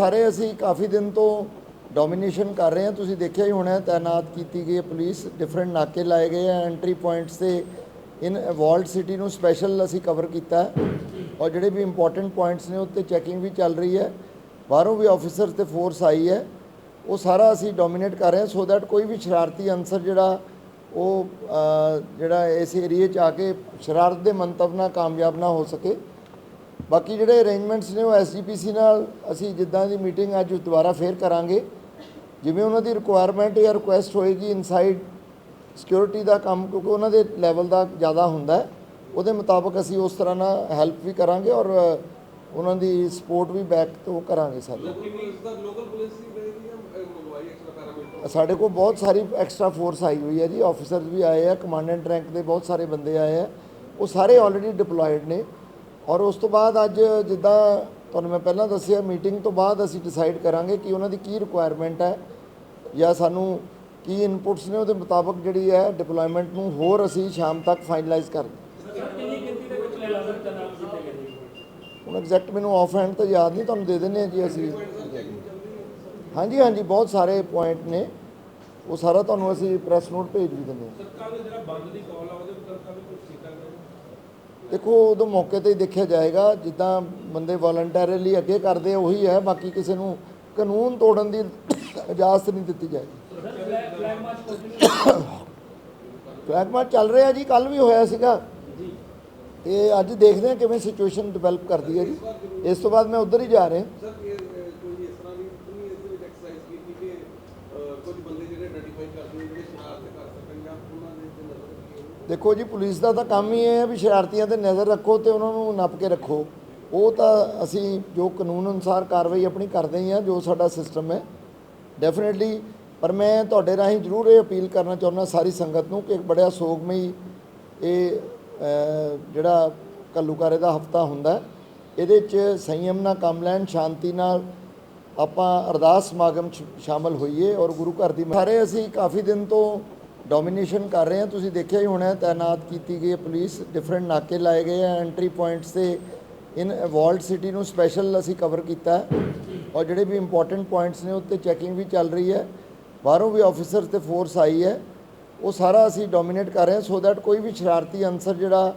ਸਾਰੇ ਅਸੀਂ ਕਾਫੀ ਦਿਨ ਤੋਂ ਡੋਮੀਨੇਸ਼ਨ ਕਰ ਰਹੇ ਹਾਂ। ਤੁਸੀਂ ਦੇਖਿਆ ਹੀ ਹੋਣਾ ਤਾਇਨਾਤ ਕੀਤੀ ਗਈ ਹੈ ਪੁਲਿਸ ਡਿਫਰੈਂਟ ਨਾਕੇ ਲਾਏ ਗਏ ਆ ਐਂਟਰੀ ਪੁਆਇੰਟਸ ਤੇ ਇਨ ਵਾਲਡ ਸਿਟੀ ਨੂੰ ਸਪੈਸ਼ਲ ਅਸੀਂ ਕਵਰ ਕੀਤਾ ਔਰ ਜਿਹੜੇ ਵੀ ਇੰਪੋਰਟੈਂਟ ਪੁਆਇੰਟਸ ਨੇ, ਉੱਤੇ ਚੈਕਿੰਗ ਵੀ ਚੱਲ ਰਹੀ ਹੈ। ਬਾਹਰੋਂ ਵੀ ਆਫੀਸਰਸ ਤੇ ਫੋਰਸ ਆਈ ਹੈ। ਉਹ ਸਾਰਾ ਅਸੀਂ ਡੋਮੀਨੇਟ ਕਰ ਰਹੇ ਹਾਂ। ਸੋ ਦੈਟ ਕੋਈ ਵੀ ਸ਼ਰਾਰਤੀ ਅਨਸਰ ਜਿਹੜਾ, ਉਹ ਜਿਹੜਾ ਇਸ ਏਰੀਏ 'ਚ ਆ ਕੇ ਸ਼ਰਾਰਤ ਦੇ ਮੰਤਵ ਨਾਲ ਕਾਮਯਾਬ ਨਾ ਹੋ ਸਕੇ। ਬਾਕੀ ਜਿਹੜੇ ਅਰੇਂਜਮੈਂਟਸ ਨੇ ਉਹ ਐਸਜੀਪੀਸੀ ਨਾਲ ਅਸੀਂ ਜਿੱਦਾਂ ਦੀ ਮੀਟਿੰਗ ਅੱਜ ਦੁਬਾਰਾ ਫੇਰ ਕਰਾਂਗੇ। ਜਿਵੇਂ ਉਹਨਾਂ ਦੀ ਰਿਕੁਆਇਰਮੈਂਟ ਜਾਂ ਰਿਕੁਐਸਟ ਹੋਏਗੀ ਇਨਸਾਈਡ ਸਿਕਿਉਰਿਟੀ ਦਾ ਕੰਮ ਕਿਉਂਕਿ ਉਹਨਾਂ ਦੇ ਲੈਵਲ ਦਾ ਜ਼ਿਆਦਾ ਹੁੰਦਾ ਉਹਦੇ ਮੁਤਾਬਕ ਅਸੀਂ ਉਸ ਤਰ੍ਹਾਂ ਨਾਲ ਹੈਲਪ ਵੀ ਕਰਾਂਗੇ ਔਰ ਉਹਨਾਂ ਦੀ ਸਪੋਰਟ ਵੀ ਬੈਕ ਤੋਂ ਕਰਾਂਗੇ ਸਾਰੀ। ਸਾਡੇ ਕੋਲ ਬਹੁਤ ਸਾਰੀ ਐਕਸਟਰਾ ਫੋਰਸ ਆਈ ਹੋਈ ਹੈ ਜੀ ਆਫੀਸਰਸ ਵੀ ਆਏ ਆ ਕਮਾਂਡੈਂਟ ਰੈਂਕ ਦੇ ਬਹੁਤ ਸਾਰੇ ਬੰਦੇ ਆਏ ਆ ਉਹ ਸਾਰੇ ਆਲਰੇਡੀ ਡਿਪਲੋਇਡ ਨੇ। ਔਰ ਉਸ ਤੋਂ ਬਾਅਦ ਅੱਜ ਜਿੱਦਾਂ ਤੁਹਾਨੂੰ ਮੈਂ ਪਹਿਲਾਂ ਦੱਸਿਆ, ਮੀਟਿੰਗ ਤੋਂ ਬਾਅਦ ਅਸੀਂ ਡਿਸਾਈਡ ਕਰਾਂਗੇ ਕਿ ਉਹਨਾਂ ਦੀ ਕੀ ਰਿਕੁਆਇਰਮੈਂਟ ਹੈ ਜਾਂ ਸਾਨੂੰ ਕੀ ਇਨਪੁਟਸ ਨੇ ਉਹਦੇ ਮੁਤਾਬਕ ਜਿਹੜੀ ਹੈ ਡਿਪਲੋਇਮੈਂਟ ਨੂੰ ਹੋਰ ਅਸੀਂ ਸ਼ਾਮ ਤੱਕ ਫਾਈਨਲਾਈਜ਼ ਕਰ ਹੁਣ ਐਗਜ਼ੈਕਟ ਮੈਨੂੰ ਆਫ ਹੈਂਡ ਤਾਂ ਯਾਦ ਨਹੀਂ, ਤੁਹਾਨੂੰ ਦੇ ਦਿੰਦੇ ਹਾਂ ਜੀ ਅਸੀਂ। ਹਾਂਜੀ ਹਾਂਜੀ, ਬਹੁਤ ਸਾਰੇ ਪੁਆਇੰਟ ਨੇ। ਉਹ ਸਾਰਾ ਤੁਹਾਨੂੰ ਅਸੀਂ ਪ੍ਰੈਸ ਨੋਟ ਭੇਜ ਵੀ ਦਿੰਦੇ ਹਾਂ। ਸਰਕਾਰ ਨੇ ਜਿਹੜਾ ਬੰਦ ਦੀ ਕਾਲ ਆ, ਉਹਦੇ ਉੱਤੇ ਕੱਲ ਕੁਝ ਕੀਤਾ ਗਿਆ ਦੇਖੋ, ਉਦੋਂ ਮੌਕੇ ਤੇ ਹੀ ਦੇਖਿਆ ਜਾਏਗਾ, ਜਿੱਦਾਂ ਬੰਦੇ ਵਾਲੰਟਰੀਲੀ ਅੱਗੇ ਕਰਦੇ ਆ, ਉਹੀ ਹੈ, ਬਾਕੀ ਕਿਸੇ ਨੂੰ ਕਾਨੂੰਨ ਤੋੜਨ ਦੀ ਇਜਾਜ਼ਤ ਨਹੀਂ ਦਿੱਤੀ ਜਾਏਗੀ। ਸਰ ਫਲੈਗ ਮਾਰਚ ਚੱਲ ਰਿਹਾ ਜੀ ਕੱਲ ਵੀ ਹੋਇਆ ਸੀਗਾ। ਤੇ ਅੱਜ ਦੇਖਦੇ ਹਾਂ ਕਿਵੇਂ ਸਿਚੁਏਸ਼ਨ ਡਿਵੈਲਪ ਕਰਦੀ ਹੈ ਜੀ। ਇਸ ਤੋਂ ਬਾਅਦ ਮੈਂ ਉਧਰ ਹੀ ਜਾ ਰਿਹਾ ਸਰ ਇਹ ਅਹ, ਕੋਈ ਇਸ ਤਰ੍ਹਾਂ ਦੀ ਨਹੀਂ ਇਸ ਦੇ ਵਿੱਚ ਐਕਸਰਸਾਈਜ਼ ਕੀਤੀ ਕਿ ਅਹ, ਕੁਝ ਬੰਦੇ ਜਿਹੜੇ ਆਈਡੈਂਟੀਫਾਈ ਕਰਦੇ ਨੇ ਜਿਹੜੇ ਸ਼ਰਾਰਤ ਕਰ ਸਕਣ ਜਾਂ ਉਹਨਾਂ ਦੇ ਉੱਤੇ ਨਜ਼ਰ ਰੱਖੀ ਹੋਵੇ ਦੇਖੋ ਜੀ, ਪੁਲਿਸ ਦਾ ਤਾਂ ਕੰਮ ਹੀ ਇਹ ਹੈ ਵੀ ਸ਼ਰਾਰਤੀਆਂ ਤੇ ਨਜ਼ਰ ਰੱਖੋ ਤੇ ਉਹਨਾਂ ਨੂੰ ਨੱਪ ਕੇ ਰੱਖੋ। ਉਹ ਤਾਂ ਅਸੀਂ ਜੋ ਕਾਨੂੰਨ ਅਨੁਸਾਰ ਕਾਰਵਾਈ ਆਪਣੀ ਕਰਦੇ ਹੀ ਆ ਜੋ ਸਾਡਾ ਸਿਸਟਮ ਹੈ। ਡੈਫੀਨਿਟਲੀ ਪਰ ਮੈਂ ਤੁਹਾਡੇ ਰਾਹੀਂ ਜ਼ਰੂਰ ਇਹ ਅਪੀਲ ਕਰਨਾ ਚਾਹੁੰਦਾ ਸਾਰੀ ਸੰਗਤ ਨੂੰ ਕਿ ਇੱਕ ਬੜਾ ਸੋਗਮਈ ਇਹ ਜਿਹੜਾ ਕੱਲੂਕਾਰੇ ਦਾ ਹਫਤਾ ਹੁੰਦਾ ਇਹਦੇ 'ਚ ਸੰਯਮ ਨਾਲ ਕੰਮ ਲੈਣ, ਸ਼ਾਂਤੀ ਨਾਲ ਆਪਾਂ ਅਰਦਾਸ ਸਮਾਗਮ 'ਚ ਸ਼ਾਮਲ ਹੋਈਏ ਔਰ ਗੁਰੂ ਘਰ ਦੀ ਸਾਰੇ ਅਸੀਂ ਕਾਫੀ ਦਿਨ ਤੋਂ ਡੋਮੀਨੇਸ਼ਨ ਕਰ ਰਹੇ ਹਾਂ। ਤੁਸੀਂ ਦੇਖਿਆ ਹੀ ਹੋਣਾ ਤਾਇਨਾਤ ਕੀਤੀ ਗਈ ਹੈ ਪੁਲਿਸ। ਡਿਫਰੈਂਟ ਨਾਕੇ ਲਾਏ ਗਏ ਆ ਐਂਟਰੀ ਪੁਆਇੰਟਸ ਤੇ ਇਨ ਵਾਲਡ ਸਿਟੀ ਨੂੰ ਸਪੈਸ਼ਲ ਅਸੀਂ ਕਵਰ ਕੀਤਾ ਔਰ ਜਿਹੜੇ ਵੀ ਇੰਪੋਰਟੈਂਟ ਪੁਆਇੰਟਸ ਨੇ, ਉੱਤੇ ਚੈਕਿੰਗ ਵੀ ਚੱਲ ਰਹੀ ਹੈ। ਬਾਹਰੋਂ ਵੀ ਆਫੀਸਰਸ ਤੇ ਫੋਰਸ ਆਈ ਹੈ। ਉਹ ਸਾਰਾ ਅਸੀਂ ਡੋਮੀਨੇਟ ਕਰ ਰਹੇ ਹਾਂ। ਸੋ ਦੈਟ ਕੋਈ ਵੀ ਸ਼ਰਾਰਤੀ ਅਨਸਰ ਜਿਹੜਾ,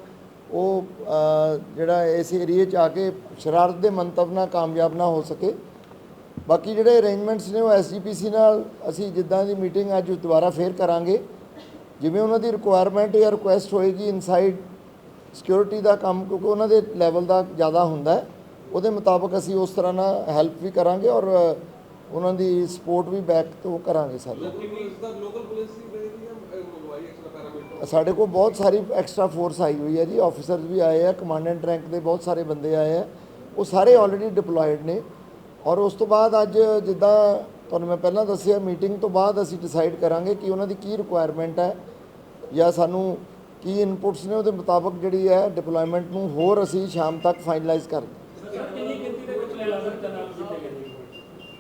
ਉਹ ਜਿਹੜਾ ਇਸ ਏਰੀਏ 'ਚ ਆ ਕੇ ਸ਼ਰਾਰਤ ਦੇ ਮੰਤਵ ਨਾਲ ਕਾਮਯਾਬ ਨਾ ਹੋ ਸਕੇ। ਬਾਕੀ ਜਿਹੜੇ ਅਰੇਂਜਮੈਂਟਸ ਨੇ, ਉਹ ਐਸਜੀਪੀਸੀ ਨਾਲ ਅਸੀਂ ਜਿੱਦਾਂ ਦੀ ਮੀਟਿੰਗ ਅੱਜ ਦੁਬਾਰਾ ਫੇਰ ਕਰਾਂਗੇ। ਜਿਵੇਂ ਉਹਨਾਂ ਦੀ ਰਿਕੁਆਇਰਮੈਂਟ ਜਾਂ ਰਿਕੁਐਸਟ ਹੋਏਗੀ ਇਨਸਾਈਡ ਸਿਕਿਉਰਿਟੀ ਦਾ ਕੰਮ ਕਿਉਂਕਿ ਉਹਨਾਂ ਦੇ ਲੈਵਲ ਦਾ ਜ਼ਿਆਦਾ ਹੁੰਦਾ ਹੈ ਉਹਦੇ ਮੁਤਾਬਕ ਅਸੀਂ ਉਸ ਤਰ੍ਹਾਂ ਨਾਲ ਹੈਲਪ ਵੀ ਕਰਾਂਗੇ ਔਰ ਉਹਨਾਂ ਦੀ ਸਪੋਰਟ ਵੀ ਬੈਕ ਤੋਂ ਕਰਾਂਗੇ ਸਾਰੀ ਸਾਡੇ ਕੋਲ ਬਹੁਤ ਸਾਰੀ ਐਕਸਟਰਾ ਫੋਰਸ ਆਈ ਹੋਈ ਹੈ ਜੀ ਆਫੀਸਰਸ ਵੀ ਆਏ ਆ ਕਮਾਂਡੈਂਟ ਰੈਂਕ ਦੇ ਬਹੁਤ ਸਾਰੇ ਬੰਦੇ ਆਏ ਆ ਉਹ ਸਾਰੇ ਆਲਰੇਡੀ ਡਿਪਲੋਇਡ ਨੇ ਔਰ ਉਸ ਤੋਂ ਬਾਅਦ ਅੱਜ ਜਿੱਦਾਂ ਤੁਹਾਨੂੰ ਮੈਂ ਪਹਿਲਾਂ ਦੱਸਿਆ ਮੀਟਿੰਗ ਤੋਂ ਬਾਅਦ ਅਸੀਂ ਡਿਸਾਈਡ ਕਰਾਂਗੇ ਕਿ ਉਹਨਾਂ ਦੀ ਕੀ ਰਿਕੁਆਇਰਮੈਂਟ ਹੈ ਜਾਂ ਸਾਨੂੰ ਕੀ ਇਨਪੁਟਸ ਨੇ ਉਹਦੇ ਮੁਤਾਬਕ ਜਿਹੜੀ ਹੈ ਡਿਪਲੋਇਮੈਂਟ ਨੂੰ ਹੋਰ ਅਸੀਂ ਸ਼ਾਮ ਤੱਕ ਫਾਈਨਲਾਈਜ਼ ਕਰ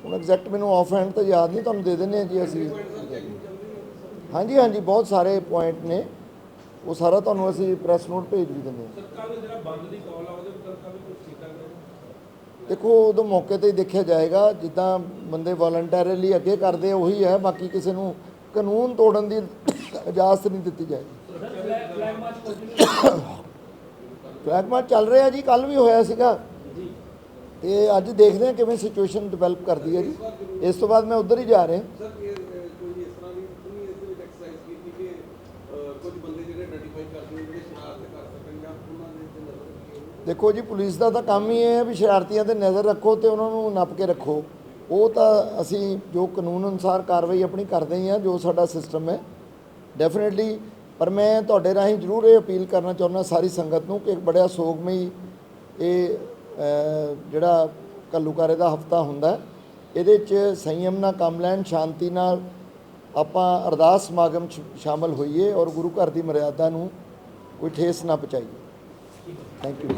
ਹੁਣ ਐਗਜ਼ੈਕਟ ਮੈਨੂੰ ਆਫ ਹੈਂਡ ਤਾਂ ਯਾਦ ਨਹੀਂ, ਤੁਹਾਨੂੰ ਦੇ ਦਿੰਦੇ ਹਾਂ ਜੀ ਅਸੀਂ ਹਾਂਜੀ ਹਾਂਜੀ, ਬਹੁਤ ਸਾਰੇ ਪੁਆਇੰਟ ਨੇ। ਉਹ ਸਾਰਾ ਤੁਹਾਨੂੰ ਅਸੀਂ ਪ੍ਰੈਸ ਨੋਟ ਭੇਜ ਵੀ ਦਿੰਦੇ ਹਾਂ। ਸਰਕਾਰ ਨੇ ਜਿਹੜਾ ਬੰਦ ਦੀ ਕਾਲ ਆ, ਉਹਦੇ ਉੱਤੇ ਕੱਲ ਕੁਝ ਕੀਤਾ ਦੇਖੋ, ਉਦੋਂ ਮੌਕੇ ਤੇ ਹੀ ਦੇਖਿਆ ਜਾਏਗਾ, ਜਿੱਦਾਂ ਬੰਦੇ ਵਾਲੰਟਰੀਲੀ ਅੱਗੇ ਕਰਦੇ ਉਹੀ ਹੈ, ਬਾਕੀ ਕਿਸੇ ਨੂੰ ਕਾਨੂੰਨ ਤੋੜਨ ਦੀ ਇਜਾਜ਼ਤ ਨਹੀਂ ਦਿੱਤੀ ਜਾਏਗੀ। ਸਰ ਫਲੈਗ ਮਾਰਚ ਚੱਲ ਰਿਹਾ ਜੀ ਕੱਲ ਵੀ ਹੋਇਆ ਸੀਗਾ। ਤੇ ਅੱਜ ਦੇਖਦੇ ਹਾਂ ਕਿਵੇਂ ਸਿਚੁਏਸ਼ਨ ਡਿਵੈਲਪ ਕਰਦੀ ਹੈ ਜੀ। ਇਸ ਤੋਂ ਬਾਅਦ ਮੈਂ ਉਧਰ ਹੀ ਜਾ ਰਿਹਾ ਸਰ ਇਹ ਅਹ, ਕੋਈ ਇਸ ਤਰ੍ਹਾਂ ਦੀ ਨਹੀਂ ਇਸ ਦੇ ਵਿੱਚ ਐਕਸਰਸਾਈਜ਼ ਕੀਤੀ ਕਿ ਅਹ, ਕੁਝ ਬੰਦੇ ਜਿਹੜੇ ਆਈਡੈਂਟੀਫਾਈ ਕਰਦੇ ਨੇ ਜਿਹੜੇ ਸ਼ਰਾਰਤ ਕਰ ਸਕਣ ਜਾਂ ਉਹਨਾਂ ਦੇ ਉੱਤੇ ਨਜ਼ਰ ਰੱਖੀ ਹੋਵੇ ਦੇਖੋ ਜੀ, ਪੁਲਿਸ ਦਾ ਤਾਂ ਕੰਮ ਹੀ ਇਹ ਹੈ ਵੀ ਸ਼ਰਾਰਤੀਆਂ ਤੇ ਨਜ਼ਰ ਰੱਖੋ ਤੇ ਉਹਨਾਂ ਨੂੰ ਨੱਪ ਕੇ ਰੱਖੋ। ਉਹ ਤਾਂ ਅਸੀਂ ਜੋ ਕਾਨੂੰਨ ਅਨੁਸਾਰ ਕਾਰਵਾਈ ਆਪਣੀ ਕਰਦੇ ਹੀ ਆ ਜੋ ਸਾਡਾ ਸਿਸਟਮ ਹੈ। ਡੈਫੀਨਿਟਲੀ ਪਰ ਮੈਂ ਤੁਹਾਡੇ ਰਾਹੀਂ ਜ਼ਰੂਰ ਇਹ ਅਪੀਲ ਕਰਨਾ ਚਾਹੁੰਦਾ ਸਾਰੀ ਸੰਗਤ ਨੂੰ ਕਿ ਇੱਕ ਬੜਿਆ ਸੋਗਮਈ ਇਹ ਜਿਹੜਾ ਕੱਲੂਕਾਰੇ ਦਾ ਹਫਤਾ ਹੁੰਦਾ ਇਹਦੇ 'ਚ ਸੰਯਮ ਨਾਲ ਕੰਮ ਲੈਣ, ਸ਼ਾਂਤੀ ਨਾਲ ਆਪਾਂ ਅਰਦਾਸ ਸਮਾਗਮ 'ਚ ਸ਼ਾਮਲ ਹੋਈਏ ਔਰ ਗੁਰੂ ਘਰ ਦੀ ਮਰਿਆਦਾ ਨੂੰ ਕੋਈ ਠੇਸ ਨਾ ਪਹੁੰਚਾਈਏ। Thank you